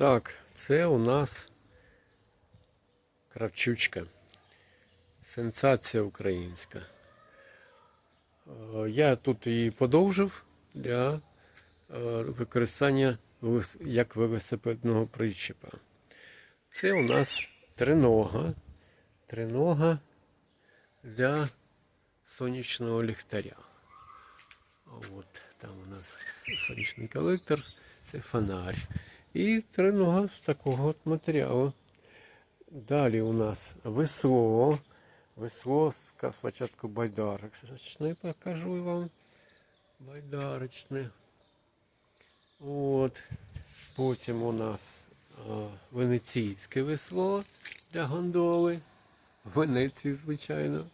Так, це у нас кравчучка. Сенсація українська. Е, Я тут її подовжив для е, використання як велосипедного причепа. Це у нас тринога. Тринога для сонячного ліхтаря. От там у нас сонячний колектор, це фонарь. І тринога з такого от матеріалу. Далі у нас весло. Весло спочатку байдарочне покажу вам. Байдарочне. От. Потім у нас а, венеційське весло для гондоли. Венеції, звичайно.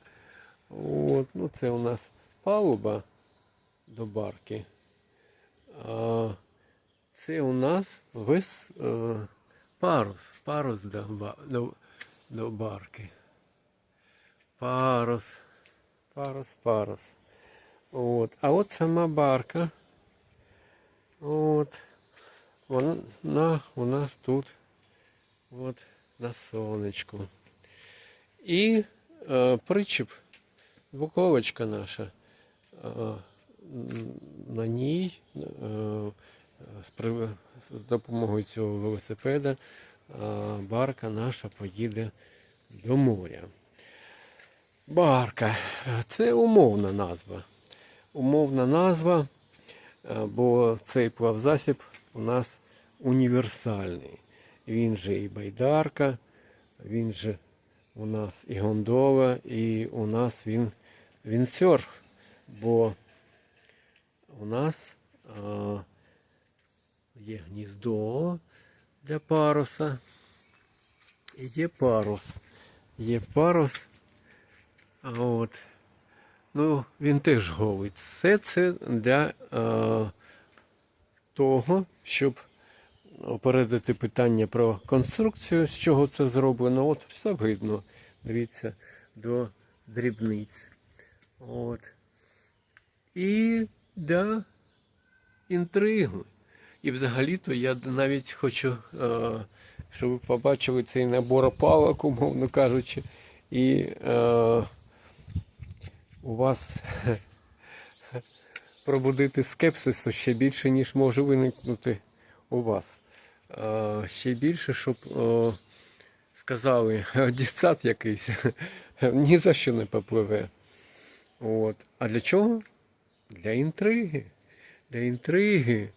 От. Ну, це у нас палуба до барки. А, це у нас вес, е, парус. Парус до, до, до барки. Парус. Парус, парус. От. А от сама барка. От. Вона у нас тут от на сонечку. І е, причіп, буковочка наша. Е, на ній е, з, допомогою цього велосипеда барка наша поїде до моря. Барка. Це умовна назва. Умовна назва, е, бо цей плавзасіб у нас універсальний. Він же і байдарка, він же у нас і гондола, і у нас він віндсерф. Бо у нас е, є гніздо для паруса. І є парус. Є парус. А от, ну, він теж голий. Все це для е, того, щоб опередити питання про конструкцію, з чого це зроблено. От все видно. Дивіться, до дрібниць. От. І для інтригу. І взагалі-то я навіть хочу, е, щоб ви побачили цей набор палок, умовно кажучи, і е, у вас пробудити скепсису ще більше, ніж може виникнути у вас. Е, ще більше, щоб сказали, дістат якийсь ні за що не попливе. От. А для чого? Для інтриги. Для інтриги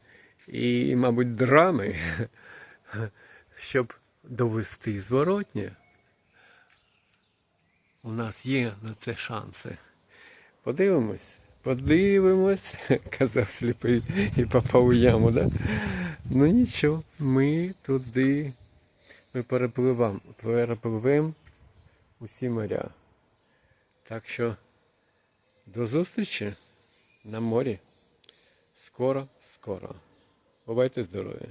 і, мабуть, драми, щоб довести зворотнє. У нас є на це шанси. Подивимось, подивимось, казав сліпий і попав у яму, да? Ну нічого, ми туди, ми перепливемо, перепливемо усі моря. Так що до зустрічі на морі. Скоро, скоро. Бувайте здорові!